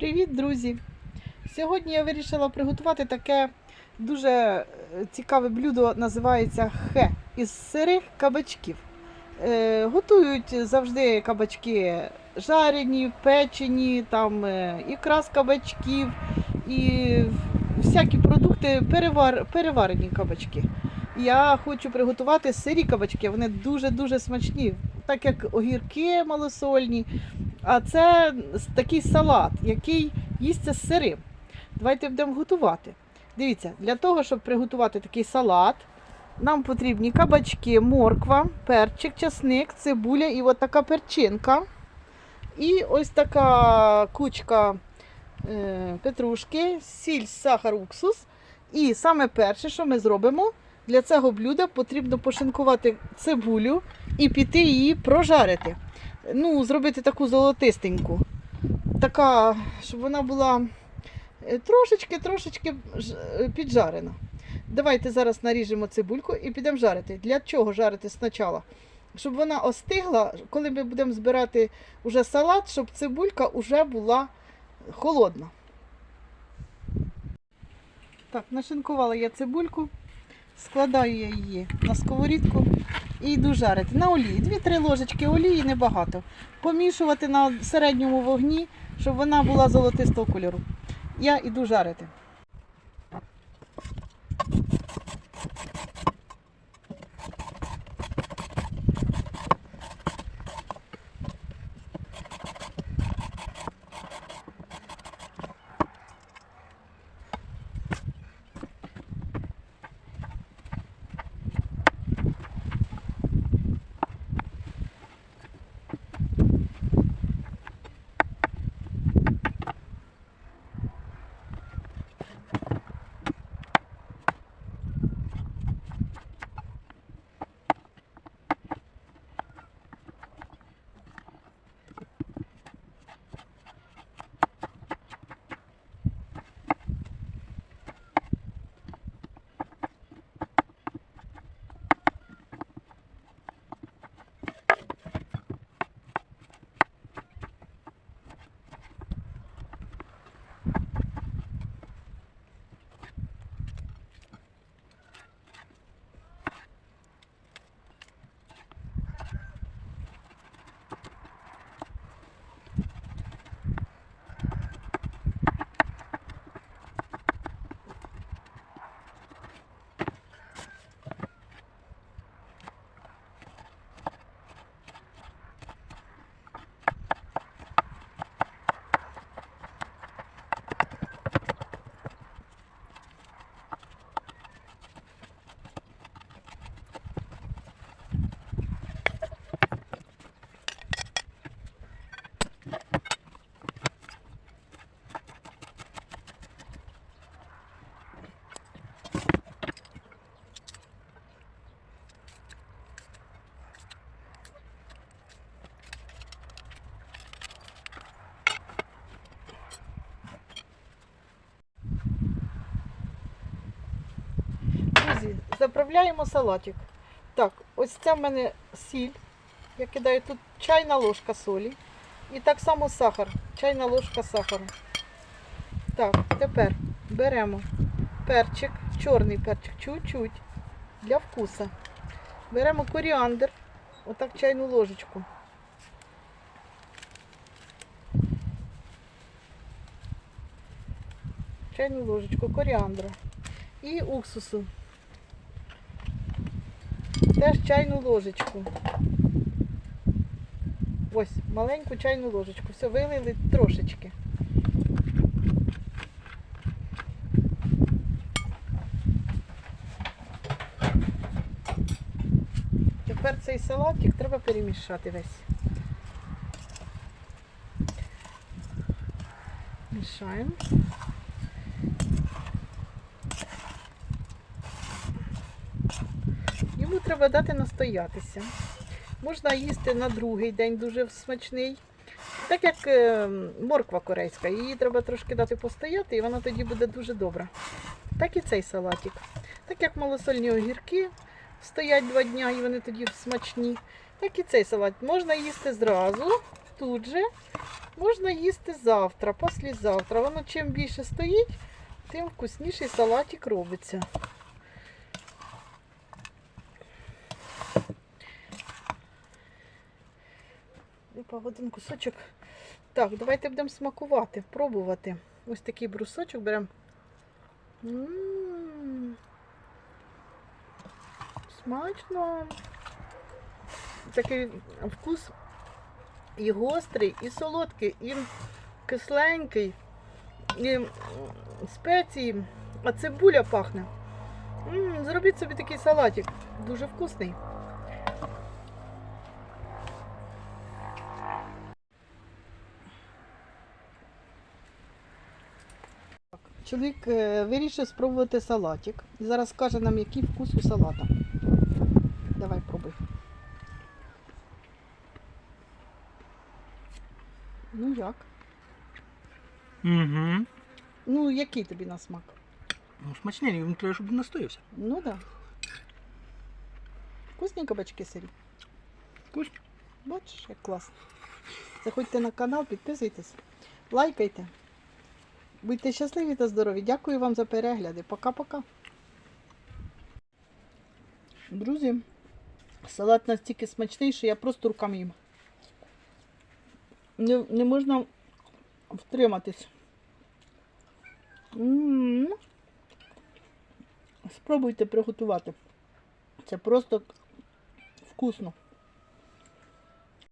Привіт, друзі! Сьогодні я вирішила приготувати таке дуже е, цікаве блюдо, називається хе із сирих кабачків. Е, готують завжди кабачки жарені, печені, там е, ікра з кабачків і всякі продукти, перевар, переварені кабачки. Я хочу приготувати сирі кабачки, вони дуже-дуже смачні, так як огірки малосольні. А це такий салат, який їсться з сирим. Давайте будемо готувати. Дивіться, для того, щоб приготувати такий салат, нам потрібні кабачки, морква, перчик, часник, цибуля і от така перчинка. І ось така кучка е, петрушки, сіль, сахар, уксус. І саме перше, що ми зробимо, для цього блюда потрібно пошинкувати цибулю і піти її прожарити ну, зробити таку золотистеньку. Така, щоб вона була трошечки-трошечки піджарена. Давайте зараз наріжемо цибульку і підемо жарити. Для чого жарити спочатку? Щоб вона остигла, коли ми будемо збирати уже салат, щоб цибулька вже була холодна. Так, нашинкувала я цибульку, складаю я її на сковорідку і йду жарити на олії. Дві-три ложечки олії небагато. Помішувати на середньому вогні, щоб вона була золотистого кольору. Я йду жарити. Друзі, заправляємо салатик. Так, ось це в мене сіль. Я кидаю тут чайна ложка солі. І так само сахар. Чайна ложка сахару. Так, тепер беремо перчик, чорний перчик, чуть-чуть для вкуса. Беремо коріандр, отак чайну ложечку. Чайну ложечку коріандра і уксусу. Теж чайну ложечку. Ось, маленьку чайну ложечку. Все, вилили трошечки. Тепер цей салатик треба перемішати весь. Мішаємо. Треба дати настоятися. Можна їсти на другий день дуже смачний. Так як е, морква корейська, її треба трошки дати постояти, і вона тоді буде дуже добра. Так і цей салатик. Так як малосольні огірки стоять два дня і вони тоді смачні. Так і цей салат можна їсти зразу, тут же можна їсти завтра, післязавтра. Воно чим більше стоїть, тим вкусніший салатик робиться. Випав один кусочок. Так, давайте будемо смакувати, пробувати. Ось такий брусочок беремо. Смачно. Такий вкус і гострий, і солодкий, і кисленький, і спеції, а цибуля пахне. М, Зробіть собі такий салатик. Дуже вкусний. Чоловік е, вирішив спробувати салатик. І зараз скаже нам, який вкус у салата. Давай пробуй. Ну як? Угу. Ну, який тобі на смак? Ну, смачненько, він треба, щоб настоявся. Ну так. Да. Вкусні кабачки сирі. Вкусно. Бачиш, як класно. Заходьте на канал, підписуйтесь, лайкайте. Будьте щасливі та здорові. Дякую вам за перегляди. Пока-пока. Друзі, салат настільки смачний, що я просто руками їм. Не, не можна втриматись. М. Спробуйте приготувати. Це просто вкусно.